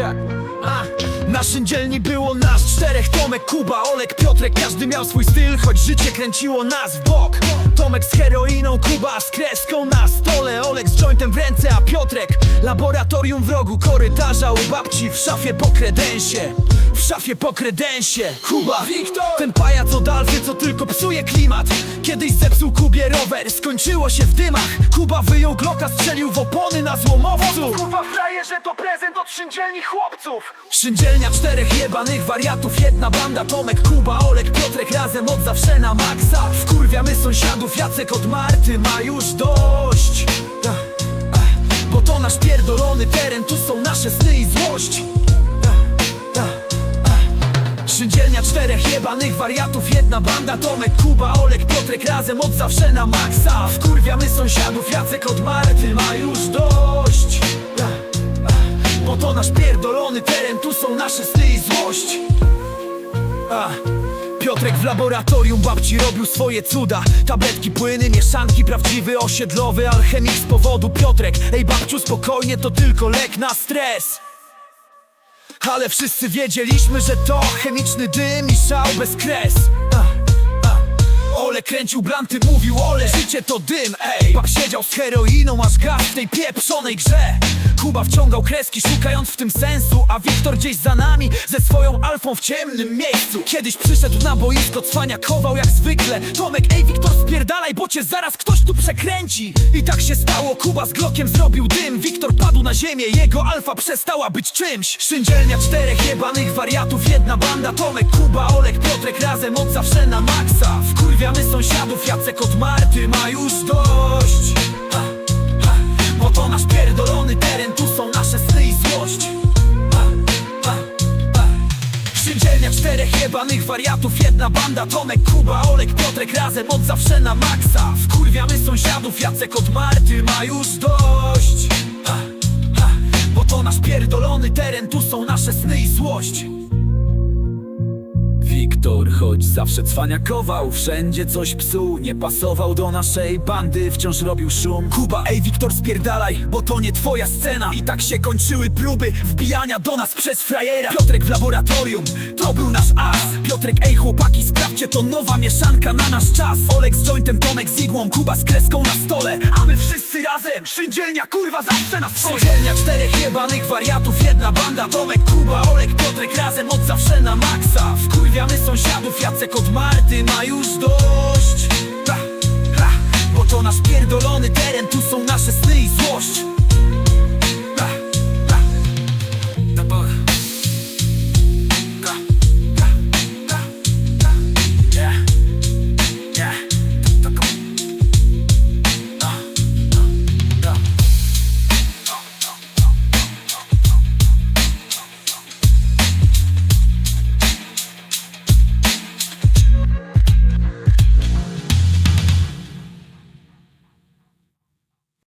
Yeah. Uh. Na szyndzielni było nas czterech Tomek, Kuba, Olek, Piotrek. Każdy miał swój styl, choć życie kręciło nas w bok. Tomek z heroiną, Kuba z kreską na stole. Olek z jointem w ręce, a Piotrek Laboratorium w rogu korytarza u babci W szafie po kredensie. W szafie po kredensie. Kuba, Wiktor! Ten pajac od Alfy, co tylko psuje klimat. Kiedyś zepsuł Kubie rower, skończyło się w dymach. Kuba wyjął gloka, strzelił w opony na złomowcu Kurwa frajerze, to prezent od szyndzielni chłopców Szyndzielnia czterech jebanych wariatów. Jedna banda, Tomek, Kuba, Olek, Piotrek Razem od zawsze na maksa. Wkurwiamy sąsiadów, Jacek od Marty Ma już dość. Ach, ach, Bo to nasz pierdolony teren Tu są nasze sny i złość. Ach, Szyndzielnia czterech jebanych wariatów. Jedna banda, Tomek, Kuba, Olek, Piotrek Razem od zawsze na maksa. Wkurwiamy sąsiadów, Jacek od Marty Ma już dość nasz pierdolony teren Tu są nasze sny i złość Ach. Piotrek w laboratorium babci robił swoje cuda Tabletki, płyny, mieszanki, prawdziwy osiedlowy alchemik z powodu Piotrek Ej babciu spokojnie, to tylko lek na stres ale wszyscy wiedzieliśmy, że to chemiczny dym i szał bez kres A, a. Ole kręcił blanty, mówił Ole, życie to dym, ej. Bab siedział z heroiną, aż gaz w tej pieprzonej grze. Kuba wciągał kreski, szukając w tym sensu A Wiktor gdzieś za nami, ze swoją alfą w ciemnym miejscu. Kiedyś przyszedł na boisko, cwaniakował jak zwykle. Tomek, ej Wiktor spierdalaj, bo cię zaraz ktoś tu przekręci. I tak się stało, Kuba z Glockiem zrobił dym. Wiktor padł na ziemię, jego alfa przestała być czymś. Szyndzielnia czterech jebanych wariatów, jedna banda. Tomek, Kuba, Olek, Piotrek razem od zawsze na maksa Wkurwiamy sąsiadów, Jacek od Marty ma już dość. Bo to nasz pierdolony teren, tu są nasze sny i złość. Ha. Szyndzielnia czterech jebanych wariatów Jedna banda, Tomek, Kuba, Olek, Piotrek Razem od zawsze na maksa. Wkurwiamy sąsiadów, Jacek od Marty ma już dość. Bo to nasz pierdolony teren Tu są nasze sny i złość Wiktor, choć zawsze cwaniakował Wszędzie coś psuł, nie pasował do naszej bandy Wciąż robił szum. Kuba, ej Wiktor spierdalaj, bo to nie twoja scena. I tak się kończyły próby wbijania do nas przez frajera. Piotrek w laboratorium, to był nasz as. Piotrek, ej chłopaki, sprawdźcie, to nowa mieszanka na nasz czas. Olek z jointem, Tomek z igłą, Kuba z kreską na stole wszyscy razem, szyndzielnia kurwa zawsze na swoje Szyndzielnia czterech jebanych wariatów, jedna banda Tomek, Kuba, Olek, Piotrek razem od zawsze na maksa. Wkurwiamy sąsiadów, Jacek od Marty ma już dość